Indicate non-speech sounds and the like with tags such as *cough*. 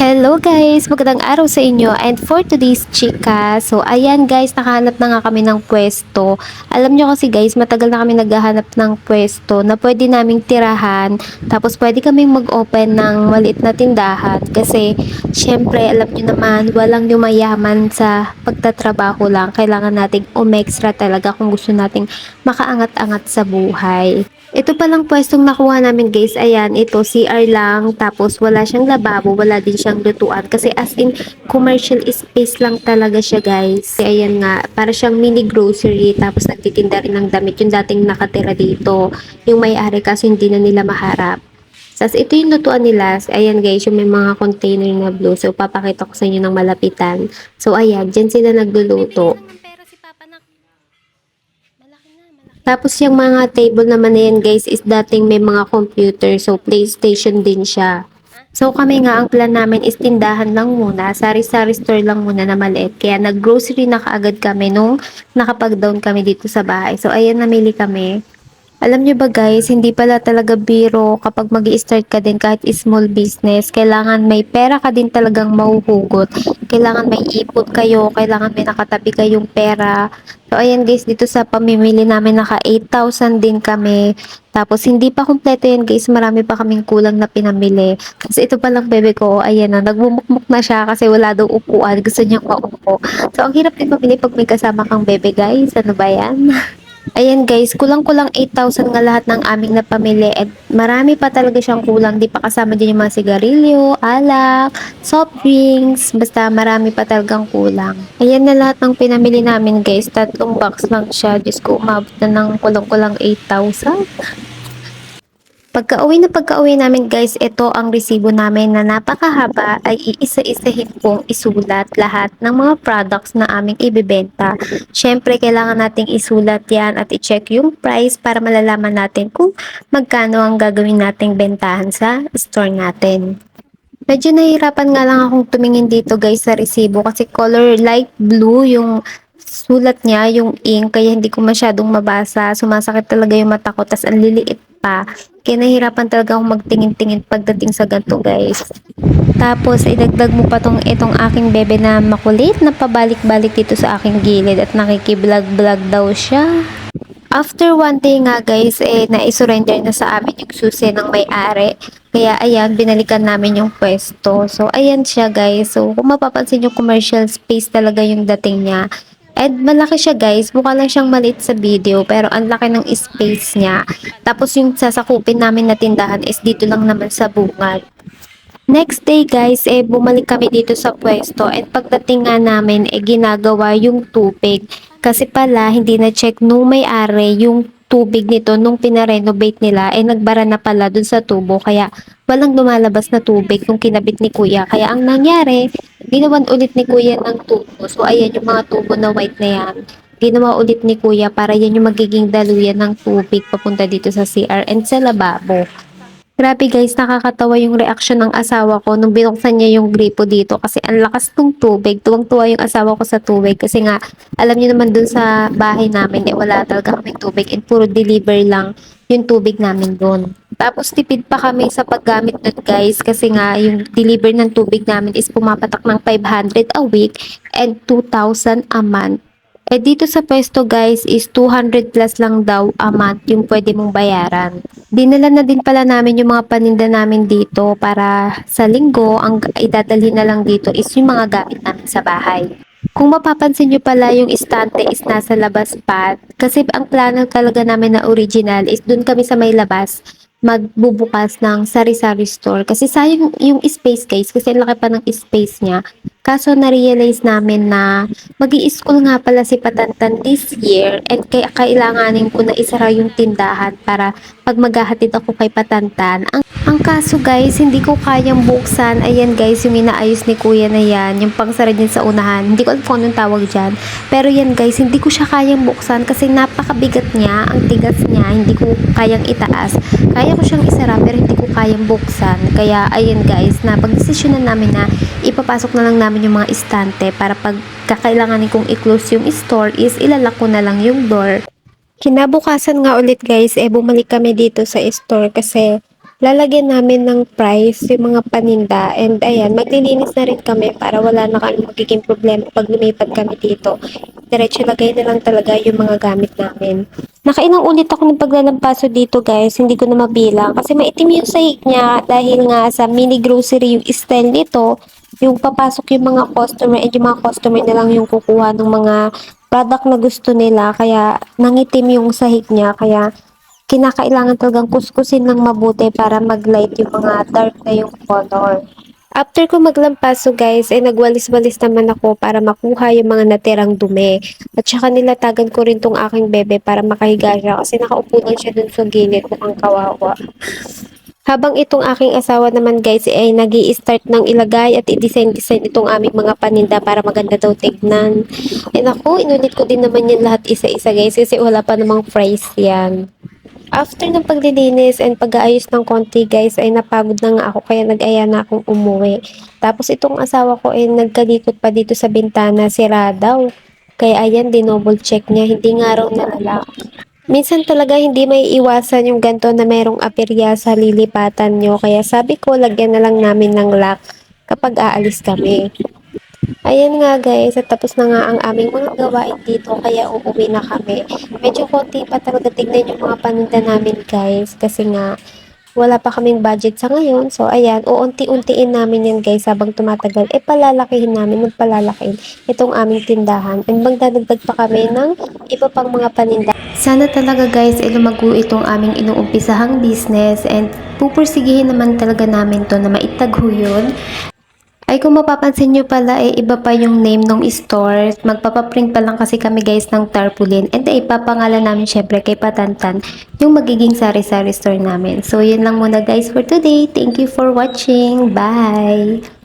Hello guys! Magandang araw sa inyo and for today's chika, so ayan guys, nakahanap na nga kami ng pwesto. Alam nyo kasi guys, matagal na kami naghahanap ng pwesto na pwede naming tirahan, tapos pwede kaming mag-open ng maliit na tindahan kasi syempre alam nyo naman, walang yumayaman sa pagtatrabaho lang. Kailangan nating umextra talaga kung gusto nating makaangat-angat sa buhay. Ito palang pwestong nakuha namin guys, ayan, ito CR lang, tapos wala siyang lababo, wala din siyang lutuan, kasi as in, commercial space lang talaga siya guys. Ayan nga, para siyang mini grocery, tapos nagtitinda rin ng damit, yung dating nakatira dito, yung may-ari kasi hindi na nila maharap. Tapos ito yung lutuan nila, ayan guys, yung may mga container na blue, so papakita ko sa inyo ng malapitan. So ayan, dyan sila nagluluto. Pero si Papa na malaki na, malaki. Tapos yung mga table naman na yan guys is dating may mga computer so PlayStation din siya. So kami nga ang plan namin is tindahan lang muna, sari-sari store lang muna na maliit. Kaya nag-grocery na kaagad kami nung nakapag-down kami dito sa bahay. So ayan namili kami. Alam nyo ba guys, hindi pala talaga biro kapag mag start ka din kahit small business. Kailangan may pera ka din talagang mahuhugot. Kailangan may ipot kayo, kailangan may nakatabi kayong pera. So ayan guys, dito sa pamimili namin naka 8,000 din kami. Tapos hindi pa kumpleto yan guys, marami pa kaming kulang na pinamili. Kasi ito pa lang bebe ko, ayan na, nagmumukmuk na siya kasi wala daw upuan. Gusto niyang maupo. So ang hirap din mamili pag may kasama kang bebe guys. Ano ba yan? *laughs* Ayan guys, kulang-kulang 8,000 nga lahat ng aming napamili at marami pa talaga siyang kulang. Di pa kasama din yung mga sigarilyo, alak, soft drinks, basta marami pa talagang kulang. Ayan na lahat ng pinamili namin guys, tatlong box lang siya. Diyos ko, umabot na ng kulang-kulang 8,000. Pagka-uwi na pagka-uwi namin guys, ito ang resibo namin na napakahaba ay iisa-isahin pong isulat lahat ng mga products na aming ibibenta. Siyempre, kailangan nating isulat yan at i-check yung price para malalaman natin kung magkano ang gagawin nating bentahan sa store natin. Medyo nahihirapan nga lang akong tumingin dito guys sa resibo kasi color light blue yung sulat niya, yung ink, kaya hindi ko masyadong mabasa. Sumasakit talaga yung mata ko, tas ang liliit pa. Kaya nahihirapan talaga akong magtingin-tingin pagdating sa ganito guys. Tapos, idagdag mo pa tong itong aking bebe na makulit na pabalik-balik dito sa aking gilid at nakikiblog-blog daw siya. After one day nga guys, eh, na-surrender na sa amin yung susi ng may-ari. Kaya ayan, binalikan namin yung pwesto. So ayan siya guys. So kung mapapansin yung commercial space talaga yung dating niya. And malaki siya guys, mukha lang siyang maliit sa video pero ang laki ng space niya. Tapos yung sasakupin namin na tindahan is dito lang naman sa bungad. Next day guys, eh bumalik kami dito sa pwesto at pagdating nga namin, eh ginagawa yung tubig. Kasi pala, hindi na-check nung may-ari yung tubig nito nung pinarenovate nila, eh nagbara na pala dun sa tubo. Kaya walang lumalabas na tubig nung kinabit ni kuya. Kaya ang nangyari, ginawan ulit ni kuya ng tubo. So ayan yung mga tubo na white na yan. Ginawa ulit ni kuya para yan yung magiging daluyan ng tubig papunta dito sa CR and sa lababo. Grabe guys, nakakatawa yung reaksyon ng asawa ko nung binuksan niya yung gripo dito kasi ang lakas ng tubig. Tuwang-tuwa yung asawa ko sa tubig kasi nga alam niyo naman dun sa bahay namin eh wala talaga kaming tubig and puro deliver lang yung tubig namin doon. Tapos tipid pa kami sa paggamit nun guys kasi nga yung deliver ng tubig namin is pumapatak ng 500 a week and 2,000 a month. Eh dito sa pwesto guys is 200 plus lang daw a month yung pwede mong bayaran. Dinala na din pala namin yung mga paninda namin dito para sa linggo ang idadalhin na lang dito is yung mga gamit namin sa bahay. Kung mapapansin nyo pala yung istante is nasa labas pa kasi ang plano talaga namin na original is dun kami sa may labas magbubukas ng sari-sari store kasi sayang yung space guys kasi laki pa ng space niya kaso na-realize namin na mag school nga pala si Patantan this year and kaya kailanganin ko na isara yung tindahan para pag maghahatid ako kay Patantan. Ang, ang kaso guys hindi ko kayang buksan. Ayan guys yung inaayos ni kuya na yan yung pangsara din sa unahan. Hindi ko alam kung anong tawag dyan. Pero yan guys hindi ko siya kayang buksan kasi napakabigat niya ang tigas niya hindi ko kayang itaas. Kaya ko siyang isara pero hindi ko kayang buksan. Kaya ayun guys, na pagdesisyonan namin na ipapasok na lang namin yung mga istante para pag kakailanganin kong i-close yung store is ilalak ko na lang yung door. Kinabukasan nga ulit guys, eh bumalik kami dito sa store kasi lalagyan namin ng price yung mga paninda and ayan, maglilinis na rin kami para wala na kami magiging problema pag lumipat kami dito. Diretso lagay na lang talaga yung mga gamit namin. Nakailang ulit ako ng paglalampaso dito guys, hindi ko na mabilang kasi maitim yung sahig niya dahil nga sa mini grocery yung style nito, yung papasok yung mga customer and yung mga customer na lang yung kukuha ng mga product na gusto nila kaya nangitim yung sahig niya kaya kinakailangan talagang kuskusin ng mabuti para mag-light yung mga dark na yung color. After ko maglampaso guys, ay nagwalis-walis naman ako para makuha yung mga natirang dumi. At saka nilatagan ko rin tong aking bebe para makahiga siya kasi nakaupo lang siya dun sa gilid mukhang kawawa. Habang itong aking asawa naman guys ay nag start ng ilagay at i-design-design itong aming mga paninda para maganda daw tignan. Ay naku, inulit ko din naman yan lahat isa-isa guys kasi wala pa namang price yan. After ng paglilinis and pag-aayos ng konti guys ay napagod na nga ako kaya nag-aya na akong umuwi. Tapos itong asawa ko ay nagkalikot pa dito sa bintana sira daw. Kaya ayan, dinoble check niya, hindi nga raw nalala. Minsan talaga hindi may iwasan yung ganto na merong aperya sa lilipatan nyo. Kaya sabi ko, lagyan na lang namin ng lock kapag aalis kami. Ayan nga guys, at tapos na nga ang aming mga gawain dito, kaya uuwi na kami. Medyo konti pa talaga tignan yung mga paninda namin guys, kasi nga wala pa kaming budget sa ngayon. So ayan, uunti-untiin namin yan guys habang tumatagal. E palalakihin namin, ng palalakihin itong aming tindahan. And magdadagdag pa kami ng iba pang mga paninda. Sana talaga guys, eh, lumago itong aming inuumpisahang business and pupursigihin naman talaga namin to na maitagho yun. Ay kung mapapansin nyo pala eh iba pa yung name ng store. Magpapaprint pa lang kasi kami guys ng tarpaulin. And eh ipapangalan namin syempre kay Patantan yung magiging sari-sari store namin. So yun lang muna guys for today. Thank you for watching. Bye!